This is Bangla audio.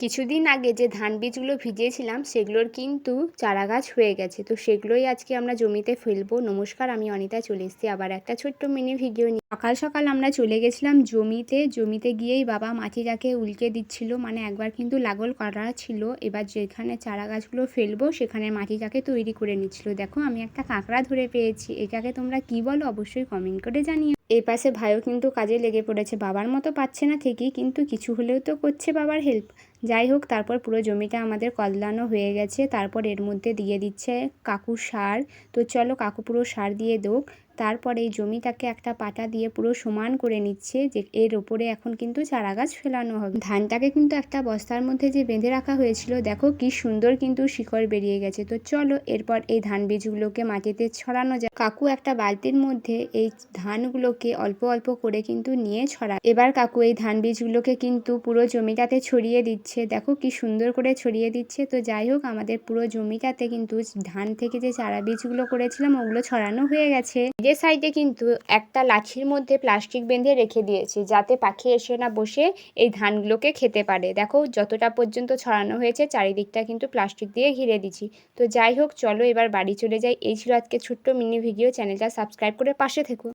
কিছুদিন আগে যে ধান বীজগুলো ভিজিয়েছিলাম, সেগুলোর কিন্তু চারা গাছ হয়ে গেছে। তো সেগুলোই আজকে আমরা জমিতে ফেলব। নমস্কার, আমি অনিতা চলে এসেছি আবার একটা ছোট্ট মিনি ভিডিও নিয়ে। সকাল সকাল আমরা চলে গেছিলাম জমিতে। জমিতে গিয়েই বাবা মাটিটাকে উল্টে দিচ্ছিল। মানে একবার কিন্তু লাগল করা ছিল। এবার যেখানে চারা গাছগুলো ফেলব, সেখানে মাটিটাকে তৈরি করে নিচ্ছিল। দেখো, আমি একটা কাঁকড়া ধরে পেয়েছি। এটাকে তোমরা কি বলো? অবশ্যই কমেন্ট করে জানিও। এই পাশে ভাইও কিন্তু কাজে লেগে পড়েছে। বাবার মতো পাচ্ছে না ঠিকই, কিন্তু কিছু হলেও তো করছে বাবার হেল্প যাই হোক, তারপর পুরো জমিটা আমাদের কদলানো হয়ে গেছে। তারপর এর মধ্যে দিয়ে দিচ্ছে কাকু সার। তো চলো কাকু পুরো সার দিয়ে দোক। তারপর এই জমিটাকে একটা পাটা দিয়ে পুরো সমান করে নিচ্ছে যে এর ওপরে এখন কিন্তু চারা গাছ ফেলানো হবে। ধানটাকে কিন্তু একটা বস্তার মধ্যে যে বেঁধে রাখা হয়েছিল, দেখো কি সুন্দর কিন্তু শিকড় বেরিয়ে গেছে। তো চলো এরপর এই ধান বীজগুলোকে মাটিতে ছড়ানো যায় কাকু একটা বালতির মধ্যে এই ধানগুলোকে অল্প অল্প করে কিন্তু নিয়ে ছড়া এবার কাকু এই ধান বীজগুলোকে কিন্তু পুরো জমিটাতে ছড়িয়ে দিচ্ছে। দেখো কি সুন্দর করে ছড়িয়ে দিচ্ছে। তো যাই হোক, আমাদের পুরো জমিটাতে কিন্তু ধান থেকে যে চারা বীজগুলো করেছিলাম, ওগুলো ছড়ানো হয়ে গেছে। যে সাইডে কিন্তু একটা লাঠির মধ্যে প্লাস্টিক বেঁধে রেখে দিয়েছি, যাতে পাখি এসে না বসে এই ধানগুলোকে খেতে পারে। দেখো, যতটা পর্যন্ত ছড়ানো হয়েছে, চারিদিকটা কিন্তু প্লাস্টিক দিয়ে ঘিরে দিচ্ছি তো যাই হোক, চলো এবার বাড়ি চলে যাই। এই ছিল আজকে ছোট্ট মিনি ভিডিও। চ্যানেলটা সাবস্ক্রাইব করে পাশে থেকো।